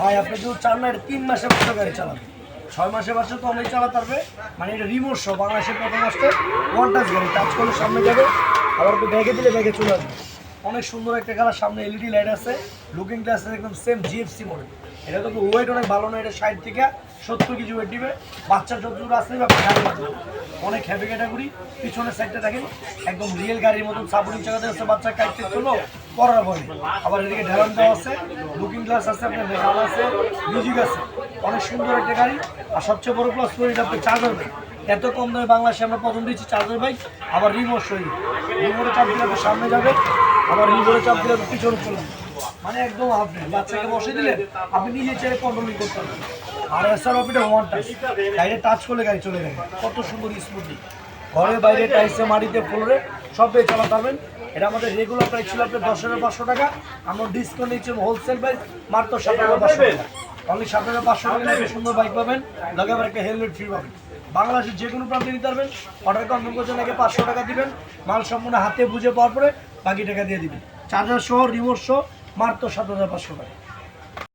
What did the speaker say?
ভাই, আপনি যদি না, এটা তিন মাসে বছর গাড়ি চালাবে ছয় মাসে বছর তো অনেক চালাতে পারবে। মানে এটা রিমোট সহ, বাংলাদেশের প্রথম আসতে ওয়ান টাচ গাড়ি টাচ করলে সামনে যাবে, আবার একটু ব্যাগে দিলে ব্যাগে চলে আসবে। অনেক সুন্দর একটা কালার সামনে এলইডি লাইট আছে লুকিং গ্লাস একদম সেম জিএফসি মডেল এটা তো ওয়েট অনেক ভালো না, এটা ষাট থেকে সত্তর কেজি ওয়েট দিবে। বাচ্চা যতদূর বাঁচবে অনেক হ্যাভি ক্যাটাগরি পিছনের সাইডটা দেখেন, একদম রিয়েল গাড়ির মতন সাপোর্টিং চাকাতে আছে, বাচ্চা কাটতে চলো। পড়ার ভয় আবার এদিকে ঢেলান দেওয়া আছে লুকিং গ্লাস আছে, আপনার মেটাল আছে মিউজিক আছে। অনেক সুন্দর একটা গাড়ি। আর সবচেয়ে বড় প্লাস পয়েন্ট আপনি চার্জার বাইক এত কম দামে বাংলাদেশে আমরা প্রথম দিচ্ছি চার্জার বাইক আবার রিমোট সহি রিমোটে চাপ দিলে সামনে যাবে, আবার রিমোটে চাপ দিলে আপনি পিছনে চলে মানে একদম আপডেট বাচ্চাকে বসে দিলে আপনি নিজে চেয়ে কন্ট্রোলিং করতে পারবেন। আর এসআর অফিটা ওয়ান টাচ গাড়ি টাচ করলে গাড়ি চলে গেছে কত সুন্দর স্মুথলি ঘরে বাইরে টাইসে মাটিতে ফ্লোরে সব পেয়ে চালাতে পারবেন এটা আমাদের রেগুলার প্রাইস ছিল আপনার দশ হাজার পাঁচশো টাকা। আমরা ডিসকাউন্ট নিচ্ছি হোলসেল প্রাইস মাত্র সাত হাজার পাঁচশো টাকা। অনলি সাত হাজার পাঁচশো টাকা নিয়ে সুন্দর বাইক পাবেন, লগে আবার একটা হেলমেট ফ্রি পাবেন। বাংলাদেশের যে কোনো প্রান্তে নিতে পারবেন অর্ডার কনফার্ম করছেন আগে পাঁচশো টাকা দেবেন, মাল সম্পূর্ণ হাতে বুঝে পাওয়ার পরে বাকি টাকা দিয়ে দিবেন। চার্জার সহ রিমোট সহ, মাত্র সাত হাজার পাঁচশো টাকা।